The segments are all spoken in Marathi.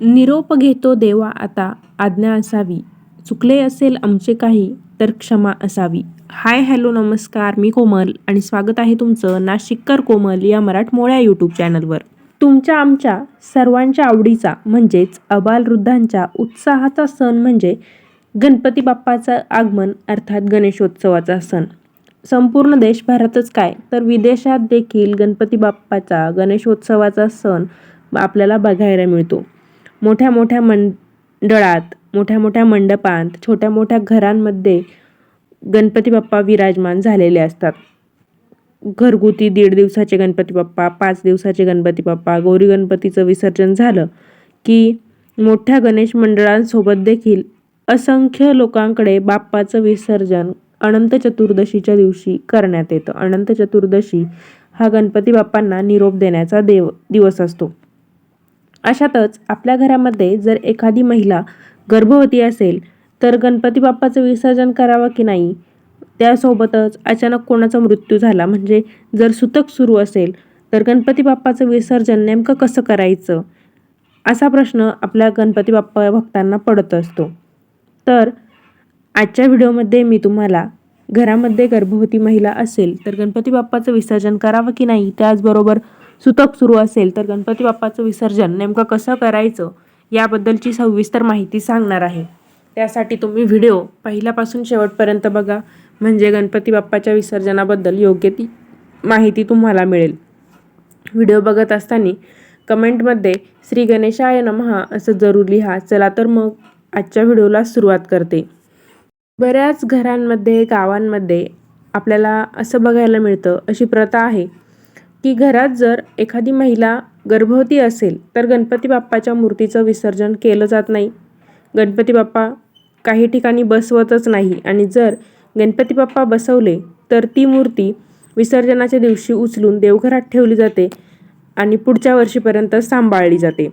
निरोप घेतो देवा आता आज्ञा असावी. चुकले असेल आमचे काही तर क्षमा असावी. हाय हॅलो नमस्कार मी कोमल आणि स्वागत आहे तुमचं नाशिककर कोमल या मराठमोळ्या यूट्यूब चॅनलवर. तुमच्या आमच्या सर्वांच्या आवडीचा म्हणजेच अबालवृद्धांच्या उत्साहाचा सण म्हणजे गणपती बाप्पाचं आगमन अर्थात गणेशोत्सवाचा सण. संपूर्ण देशभरातच काय तर विदेशात देखील गणपती बाप्पाचा गणेशोत्सवाचा सण आपल्याला बघायला मिळतो. मोठ्या मोठ्या मंडळात मोठ्या मोठ्या मंडपांत छोट्या मोठ्या घरांमध्ये गणपती बाप्पा विराजमान झालेले असतात. घरगुती दीड दिवसाचे गणपती बाप्पा पाच दिवसाचे गणपती बाप्पा गौरी गणपतीचं विसर्जन झालं की मोठ्या गणेश मंडळांसोबत देखील असंख्य लोकांकडे बाप्पाचं विसर्जन अनंत चतुर्दशीच्या दिवशी करण्यात येतं. अनंत चतुर्दशी हा गणपती बाप्पांना निरोप देण्याचा देव दिवस असतो. अशातच आपल्या घरामध्ये जर एखादी महिला गर्भवती असेल तर गणपती बाप्पाचं विसर्जन करावं की नाही? त्यासोबतच अचानक कोणाचा मृत्यू झाला? म्हणजे जर सुतक सुरू असेल तर गणपती बाप्पाचं विसर्जन नेमकं कसं करायचं? असा प्रश्न आपल्या गणपती बाप्पा भक्तांना पडत असतो. तर आजच्या व्हिडिओमध्ये मी तुम्हाला घरामध्ये गर्भवती महिला असेल तर गणपती बाप्पाचं विसर्जन करावं की नाही? त्याचबरोबर सुतक सुरू असेल तर गणपती बाप्पाचं विसर्जन नेमकं कसं करायचं याबद्दलची सविस्तर माहिती सांगणार आहे. त्यासाठी तुम्ही व्हिडिओ पहिल्यापासून शेवटपर्यंत बघा म्हणजे गणपती बाप्पाच्या विसर्जनाबद्दल योग्य ती माहिती तुम्हाला मिळेल. व्हिडिओ बघत असताना कमेंटमध्ये श्री गणेशाय नमहा असं जरूर लिहा. चला तर मग आजच्या व्हिडिओला सुरुवात करते. बऱ्याच घरांमध्ये गावांमध्ये आपल्याला असं बघायला मिळतं अशी प्रथा आहे. की घरात जर एखादी महिला गर्भवती असेल तर गणपती बाप्पाच्या मूर्तीचं विसर्जन केलं जात नाही. गणपती बाप्पा काही ठिकाणी बसवतच नाही आणि जर गणपती बाप्पा बसवले तर ती मूर्ती विसर्जनाच्या दिवशी उचलून देवघरात ठेवली जाते आणि पुढच्या वर्षीपर्यंत सांभाळली जाते.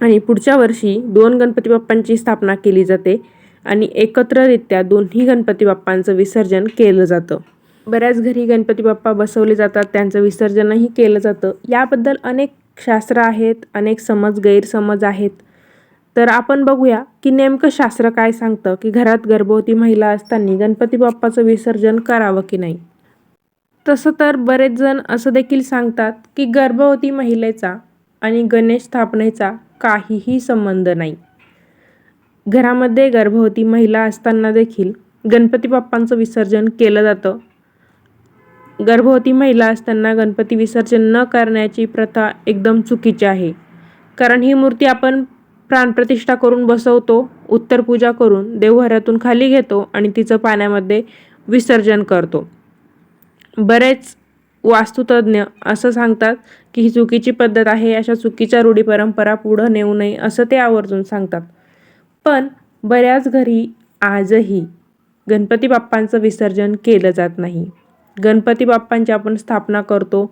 आणि पुढच्या वर्षी दोन गणपती बाप्पांची स्थापना केली जाते आणि एकत्ररित्या दोन्ही गणपती बाप्पांचं विसर्जन केलं जातं. बऱ्याच घरी गणपती बाप्पा बसवले जातात त्यांचं विसर्जनही केलं जातं. याबद्दल अनेक शास्त्र आहेत अनेक समज गैरसमज आहेत. तर आपण बघूया की नेमकं शास्त्र काय सांगतं की घरात गर्भवती महिला असताना गणपती बाप्पाचं विसर्जन करावं की नाही? तसं तर बरेच जण असं देखील सांगतात की गर्भवती महिलेचा आणि गणेश स्थापनेचा काहीही संबंध नाही. घरामध्ये गर्भवती महिला असताना देखील गणपती बाप्पांचं विसर्जन केलं जातं. गर्भवती महिला असताना गणपती विसर्जन न करण्याची प्रथा एकदम चुकीची आहे. कारण ही मूर्ती आपण प्राणप्रतिष्ठा करून बसवतो उत्तर पूजा करून देवघरातून खाली घेतो आणि तिचं पाण्यामध्ये विसर्जन करतो. बरेच वास्तुतज्ञ असं सांगतात की ही चुकीची पद्धत आहे अशा चुकीच्या रूढी परंपरा पुढं नेऊ नये असं ते आवर्जून सांगतात. पण बऱ्याच घरी आजही गणपती बाप्पांचं विसर्जन केलं जात नाही. गणपती बाप्पांची आपण स्थापना करतो.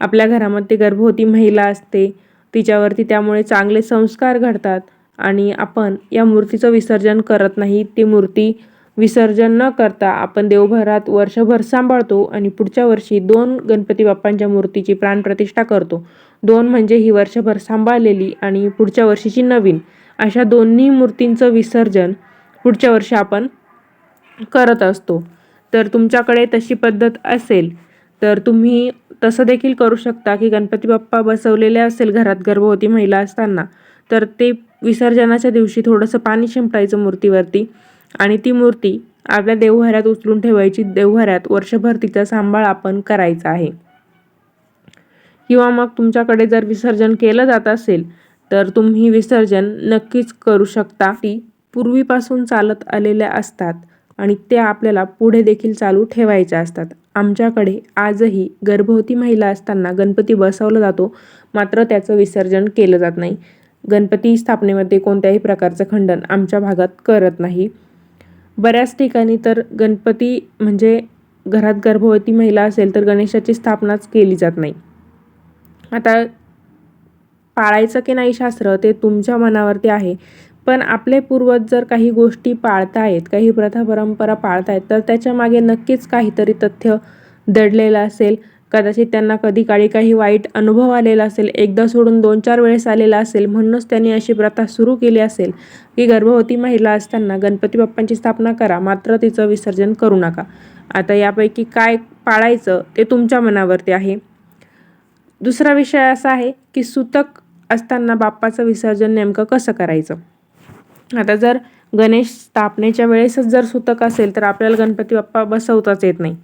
आपल्या घरामध्ये गर्भवती महिला असते. तिच्यावरती त्यामुळे चांगले संस्कार घडतात आणि आपण या मूर्तीचं विसर्जन करत नाही. ती मूर्ती विसर्जन न करता आपण देवघरात वर्षभर सांभाळतो आणि पुढच्या वर्षी दोन गणपती बाप्पांच्या मूर्तीची प्राणप्रतिष्ठा करतो. दोन म्हणजे ही वर्षभर सांभाळलेली आणि पुढच्या वर्षीची नवीन. अशा दोन्ही मूर्तींचं विसर्जन पुढच्या वर्षी आपण करत असतो. तर तुमच्याकडे तशी पद्धत असेल तर तुम्ही तसं देखील करू शकता की गणपती बाप्पा बसवलेले असेल घरात गर्भवती महिला असताना तर ते विसर्जनाच्या दिवशी थोडंसं पाणी शिंपडायचं मूर्तीवरती आणि ती मूर्ती आपल्या देवघरात उचलून ठेवायची. देवघरात वर्षभर तिचा सांभाळ आपण करायचा आहे. किंवा मग तुमच्याकडे जर विसर्जन केलं जात असेल तर तुम्ही विसर्जन नक्कीच करू शकता. ती पूर्वीपासून चालत आलेल्या असतात. आणि त्या आपल्याला पुढे देखील चालू ठेवायच्या असतात. आमच्याकडे आजही गर्भवती महिला असताना गणपती बसवला जातो मात्र त्याचं विसर्जन केलं जात नाही. गणपती स्थापनेमध्ये कोणत्याही प्रकारचं खंडन आमच्या भागात करत नाही. बऱ्याच ठिकाणी तर गणपती म्हणजे घरात गर्भवती महिला असेल तर गणेशाची स्थापनाच केली जात नाही. आता पाळायचं की नाही शास्त्र ते तुमच्या मनावरती आहे. पण आपले पूर्वज जर काही गोष्टी पाळतायत काही प्रथा परंपरा पाळतायत तर त्याच्यामागे नक्कीच काहीतरी तथ्य दडलेलं असेल. कदाचित त्यांना कधी काळी काही वाईट अनुभव आलेला असेल एकदा सोडून दोन चार वेळेस आलेला असेल म्हणूनच त्यांनी अशी प्रथा सुरू केली असेल. की गर्भवती महिला असताना गणपती बाप्पांची स्थापना करा मात्र तिचं विसर्जन करू नका. आता यापैकी काय पाळायचं ते तुमच्या मनावरती आहे. दुसरा विषय असा आहे की सुतक असताना बाप्पाचं विसर्जन नेमकं कसं करायचं? आता जर गणेश स्थापनेच्या वेळेसच जर सुतक असेल तर आपल्याला गणपती बाप्पा बसवताच येत नाही.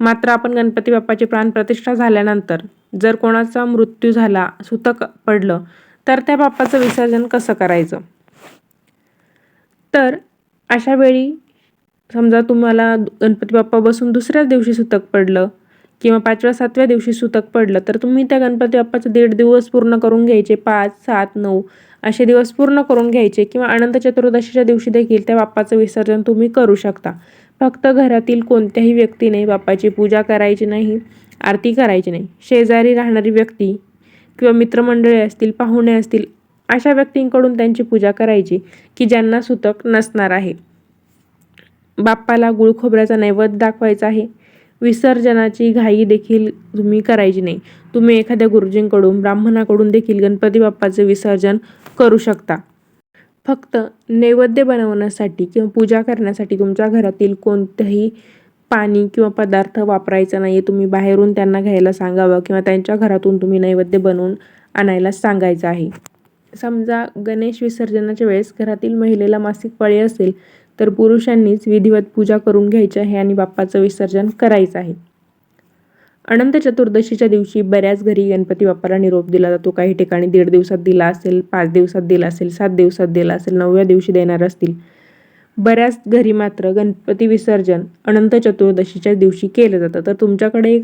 मात्र आपण गणपती बाप्पाची प्राणप्रतिष्ठा झाल्यानंतर जर कोणाचा मृत्यू झाला सुतक पडलं तर त्या बाप्पाचं विसर्जन कसं करायचं? तर अशा वेळी समजा तुम्हाला गणपती बाप्पा बसून दुसऱ्याच दिवशी सुतक पडलं किंवा पाचव्या सातव्या दिवशी सुतक पडलं तर तुम्ही त्या गणपती बाप्पाचं दीड दिवस पूर्ण करून घ्यायचे. पाच सात नऊ असे दिवस पूर्ण करून घ्यायचे किंवा अनंत चतुर्दशीच्या दिवशी देखील त्या बाप्पाचं विसर्जन तुम्ही करू शकता. फक्त घरातील कोणत्याही व्यक्तीने बाप्पाची पूजा करायची नाही आरती करायची नाही. शेजारी राहणारी व्यक्ती किंवा मित्रमंडळी असतील पाहुणे असतील अशा व्यक्तींकडून त्यांची पूजा करायची की ज्यांना सुतक नसणार आहे. बाप्पाला गुळ खोबऱ्याचा नैवेद्य दाखवायचा आहे. विसर्जनाची घाई देखील तुम्ही करायची नाही. तुम्ही एखाद्या गुरुजींकडून ब्राह्मणाकडून देखील गणपती बाप्पाचे विसर्जन करू शकता. फक्त नैवेद्य बनवण्यासाठी किंवा पूजा करण्यासाठी तुमच्या घरातील कोणतंही पाणी किंवा पदार्थ वापरायचा नाही आहे तुम्ही बाहेरून त्यांना घ्यायला सांगावं किंवा त्यांच्या घरातून तुम्ही नैवेद्य बनवून आणायला सांगायचं आहे. समजा गणेश विसर्जनाच्या वेळेस घरातील महिलेला मासिक पाळी असेल तर पुरुषांनीच विधिवत पूजा करून घ्यायची आहे आणि बाप्पाचं विसर्जन करायचं आहे. अनंत चतुर्दशीच्या दिवशी बऱ्याच घरी गणपती बाप्पाला निरोप दिला जातो. काही ठिकाणी दीड दिवसात दिला असेल पाच दिवसात दिला असेल सात दिवसात दिला असेल नवव्या दिवशी देणार असतील. बऱ्याच घरी मात्र गणपती विसर्जन अनंत चतुर्दशीच्या दिवशी केलं जातं. तर तुमच्याकडे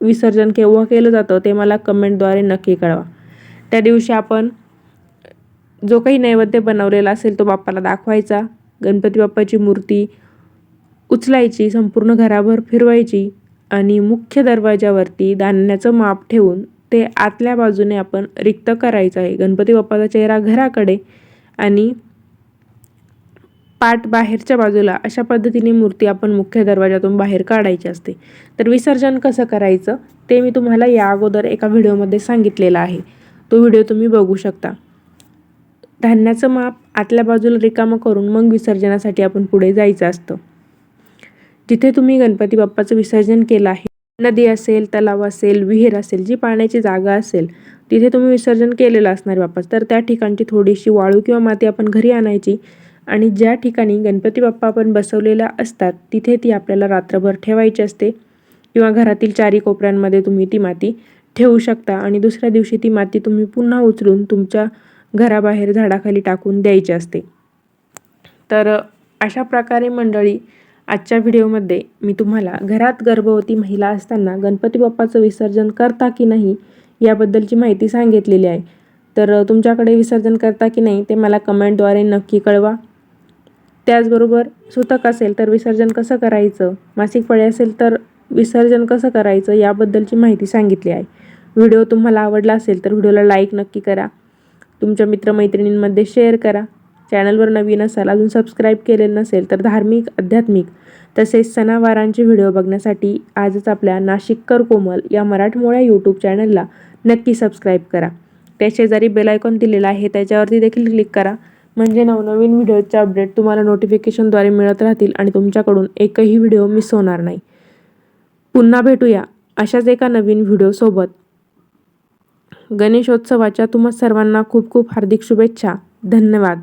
विसर्जन केव्हा केलं जातं ते मला कमेंटद्वारे नक्की कळवा. त्या दिवशी आपण जो काही नैवेद्य बनवलेला असेल तो बाप्पाला दाखवायचा. गणपती बाप्पाची मूर्ती उचलायची संपूर्ण घराभर फिरवायची आणि मुख्य दरवाजावरती धान्याचं माप ठेवून ते आतल्या बाजूने आपण रिक्त करायचं आहे. गणपती बाप्पाचा चेहरा घराकडे आणि पाठ बाहेरच्या बाजूला अशा पद्धतीने मूर्ती आपण मुख्य दरवाजातून बाहेर काढायची असते. तर विसर्जन कसं करायचं ते मी तुम्हाला या अगोदर एका व्हिडिओमध्ये सांगितलेलं आहे. तो व्हिडिओ तुम्ही बघू शकता. धान्याचं माप आतल्या बाजूला रिकामं करून मग विसर्जनासाठी आपण पुढे जायचं असतं. जिथे तुम्ही गणपती बाप्पाचं विसर्जन केलं आहे नदी असेल तलाव असेल विहीर असेल जी पाण्याची जागा असेल तिथे तुम्ही विसर्जन केलेलं असणार बाप्पाचं. तर त्या ठिकाणची थोडीशी वाळू किंवा माती आपण घरी आणायची आणि ज्या ठिकाणी गणपती बाप्पा आपण बसवलेला असतात तिथे ती आपल्याला रात्रभर ठेवायची असते. किंवा घरातील चारी कोपऱ्यांमध्ये तुम्ही ती माती ठेवू शकता आणि दुसऱ्या दिवशी ती माती तुम्ही पुन्हा उचलून तुमच्या घराबाहेर झाडाखाली टाकून द्यायची असते. तर अशा प्रकारे मंडळी आजच्या व्हिडिओमध्ये मी तुम्हाला घरात गर्भवती महिला असताना गणपती बाप्पाचं विसर्जन करता की नाही याबद्दलची माहिती सांगितलेली आहे. तर तुमच्याकडे विसर्जन करता की नाही ते मला कमेंटद्वारे नक्की कळवा. त्याचबरोबर सुतक असेल तर विसर्जन कसं करायचं? मासिक फळे असेल तर विसर्जन कसं करायचं? याबद्दलची माहिती सांगितली आहे. व्हिडिओ तुम्हाला आवडला असेल तर व्हिडिओला लाईक नक्की करा. तुमच्या मित्रमैत्रिणींमध्ये शेअर करा. चॅनलवर नवीन असाल अजून सबस्क्राईब केलेलं नसेल तर धार्मिक आध्यात्मिक तसेच सणावारांचे व्हिडिओ बघण्यासाठी आजच आपल्या नाशिककर कोमल या मराठमोळ्या यूट्यूब चॅनलला नक्की सबस्क्राईब करा. त्या शेजारी बेलायकॉन दिलेला आहे त्याच्यावरती देखील क्लिक करा. म्हणजे नवनवीन व्हिडिओचे अपडेट तुम्हाला नोटिफिकेशनद्वारे मिळत राहतील आणि तुमच्याकडून एकही व्हिडिओ मिस होणार नाही. पुन्हा भेटूया अशाच एका नवीन व्हिडिओसोबत गणेशोत्सवाच्या तुम्हा सर्वांना खूप खूप हार्दिक शुभेच्छा. धन्यवाद.